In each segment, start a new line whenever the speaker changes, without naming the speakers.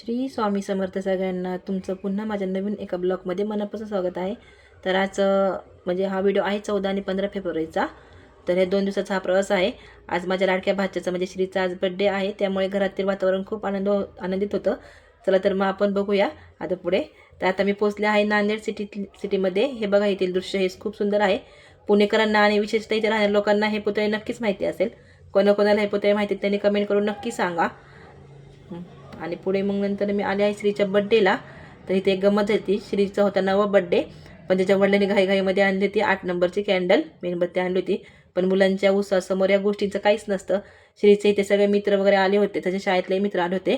श्री स्वामी समर्थ सगळ्यांना तुमचं पुन्हा माझ्या नवीन एका ब्लॉगमध्ये मनापासून स्वागत आहे. तर आज म्हणजे हा व्हिडिओ आहे चौदा आणि पंधरा फेब्रुवारीचा. तर हे दोन दिवसाचा हा प्रवास आहे. आज माझ्या लाडक्या भाच्याचा म्हणजे श्रीचा आज बड्डे आहे. त्यामुळे घरातील वातावरण खूप आनंद हो- आनंदित होतं. चला तर मग आपण बघूया आता पुढे. तर आता मी पोचले आहे नांदेड सिटी सिटीमध्ये. हे बघा येथील दृश्य हे खूप सुंदर आहे. पुणेकरांना आणि विशेषतः इथे राहणाऱ्या लोकांना हे पुतळे नक्कीच माहिती असेल. कोणाकोणाला हे पुतळे माहिती आहेत त्यांनी कमेंट करून नक्की सांगा. आणि पुढे मग नंतर मी आले आहे श्रीच्या बड्डेला तर इथे एक गमत होती श्रीचा होता नवा बड्डे पण त्याच्या वडिलांनी घाईघाईमध्ये आणली होती आठ नंबरची कॅन्डल मेणबत्ती आणली होती. पण मुलांच्या उत्साहासमोर या गोष्टींचं काहीच नसतं. श्रीचे इथे सगळे मित्र वगैरे आले होते. त्याच्या शाळेतले मित्र आले होते.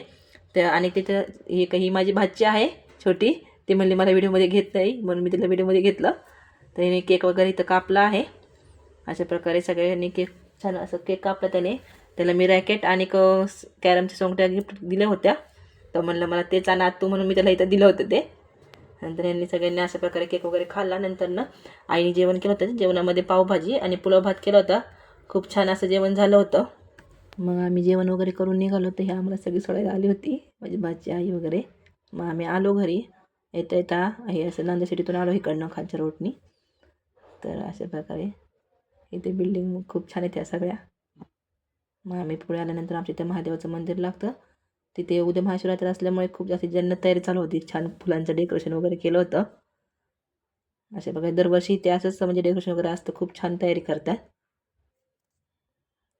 तर आणि तिथं ही ही माझी भाची आहे छोटी. ती म्हणली मला व्हिडिओमध्ये घेत नाही. म्हणून मी तिला व्हिडिओमध्ये घेतलं. तर हिने केक वगैरे इथं कापला आहे. अशा प्रकारे सगळ्यांनी केक छान असं केक कापला त्याने. त्याला मी रॅकेट आणि क कॅरमच्या सोंगट्या गिफ्ट दिल्या होत्या. तर म्हणलं मला तेच आणा तू म्हणून मी त्याला इथं दिलं होतं ते. नंतर यांनी सगळ्यांनी अशा प्रकारे केक वगैरे खाल्ला. नंतर ना आईने जेवण केलं होतं. जेवणामध्ये पावभाजी आणि पुलाव भात केला होता. खूप छान असं जेवण झालं होतं. मग आम्ही जेवण वगैरे करून निघालो होतं. हे आम्हाला सगळी सोडायला आली होती. माझी भाजी आई वगैरे. मग आम्ही आलो घरी. येता येता हे असं नांदेड सिटीतून आलो इकडनं खालच्या रोडनी तर अशा प्रकारे इथे बिल्डिंग खूप छान आहेत त्या सगळ्या. मग आम्ही पुढे आल्यानंतर आमच्या इथं महादेवाचं मंदिर लागतं. तिथे उद्या महाशिवरात्र असल्यामुळे खूप जास्त जन्नत तयारी चालू होती. छान फुलांचं डेकोरेशन वगैरे केलं होतं. असे बघा दरवर्षी ते असंच म्हणजे डेकोरेशन वगैरे असतं. खूप छान तयारी करतात.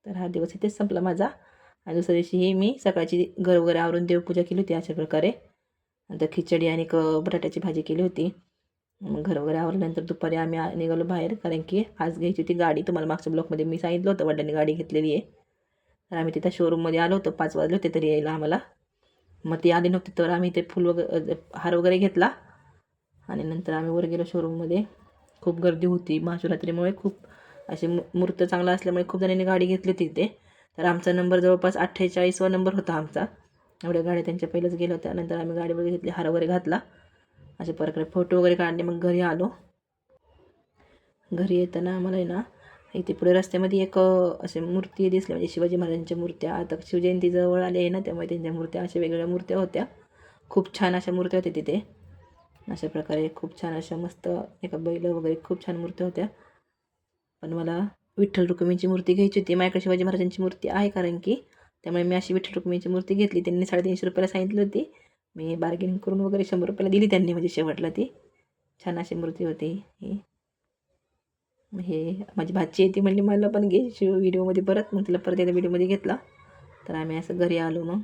तर हा दिवस इथेच संपला माझा. आणि दुसऱ्या दिवशी मी सकाळची घर वगैरे आवरून देवपूजा केली होती अशा प्रकारे. नंतर खिचडी आणि क बटाट्याची भाजी केली होती. मग घर वगैरे आवरल्यानंतर दुपारी आम्ही निघालो बाहेर. कारण की आज घ्यायची होती गाडी. तुम्हाला मागच्या ब्लॉकमध्ये मी सांगितलं होतं वडिलांनी गाडी घेतलेली आहे. तर आम्ही तिथं शोरूममध्ये आलो होतो. पाच वाजले होते तरी यायला आम्हाला. मग ती आली नव्हती तर आम्ही ते फुल वगैरे हार वगैरे घेतला. आणि नंतर आम्ही वर गेलो शोरूममध्ये खूप गर्दी होती. महाशिवरात्रीमुळे खूप असे मूर्त चांगला असल्यामुळे खूप जणांनी गाडी घेतली होती तिथे तर आमचा नंबर जवळपास अठ्ठेचाळीसवा नंबर होता आमचा. एवढ्या गाड्या त्यांच्या पहिलेच गेल्या होत्या. नंतर आम्ही गाडी वगैरे घेतली हार वगैरे घातला. अशा प्रकारे फोटो वगैरे काढले मग घरी आलो. घरी येताना आम्हाला आहे ना इथे पुढे रस्त्यामध्ये एक असे मूर्ती दिसल्या. म्हणजे शिवाजी महाराजांच्या मूर्त्या. आता शिवजयंती जवळ आली आहे ना त्यामुळे त्यांच्या मूर्त्या अशा वेगवेगळ्या मूर्त्या होत्या. खूप छान अशा मूर्त्या होत्या तिथे. अशा प्रकारे खूप छान अशा मस्त एका बैल वगैरे खूप छान मूर्त्या होत्या. पण मला विठ्ठल रुक्मिणीची मूर्ती घ्यायची होती. माझ्याकडे शिवाजी महाराजांची मूर्ती आहे कारण की त्यामुळे मी अशी विठ्ठल रुक्मिणीची मूर्ती घेतली. त्यांनी साडेतीनशे रुपयाला सांगितली होती. मी बार्गेनिंग करून वगैरे शंभर रुपयाला दिली त्यांनी. म्हणजे शेवटला ती. छान अशी मूर्ती होती ही. हे माझी भाची येते म्हणली मला पण घे. शिव व्हिडिओमध्ये परत मग तिला परत एकदा व्हिडिओमध्ये घेतला. तर आम्ही असं घरी आलो मग.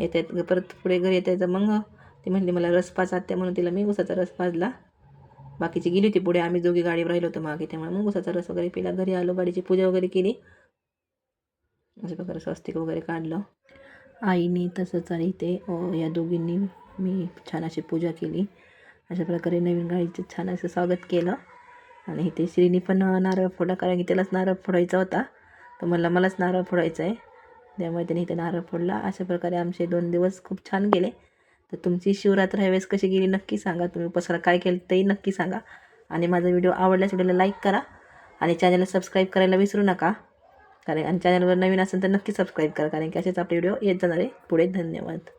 येत येत परत पुढे घरी येता येतं मग ती म्हणली मला रस पाच आत्या म्हणून तिला मी उसाचा रस पाजला. बाकीची गेली होती पुढे आम्ही दोघी गाडीवर राहिलो होतो मागे त्यामुळे मग उसाचा रस वगैरे पिला. घरी आलो गाडीची पूजा वगैरे केली. अशा प्रकारे स्वस्तिक वगैरे काढलं. आईनी तसंच आणि ते या दोघींनी मी छान अशी पूजा केली. अशा प्रकारे नवीन गाडीचं छान असं स्वागत केलं. आणि इथे श्रीनी पण नारळ फोडला कारण की त्यालाच नारळ फोडायचा होता. तर मला मलाच नारळ फोडायचा आहे. त्यामुळे त्याने इथे नारळ फोडला. अशा प्रकारे आमचे दोन दिवस खूप छान गेले. तर तुमची शिवरात्र ह्यावेळेस कशी गेली नक्की सांगा. तुम्ही उपसाला काय केलं तेही नक्की सांगा. आणि माझा व्हिडिओ आवडल्यास व्हिडिओला लाईक करा. आणि चॅनलला सबस्क्राईब करायला विसरू नका. कारण आणि चॅनलवर नवीन असेल तर नक्की सबस्क्राईब करा. कारण की असेच आपले व्हिडिओ येत जाणार आहे. पुढे धन्यवाद.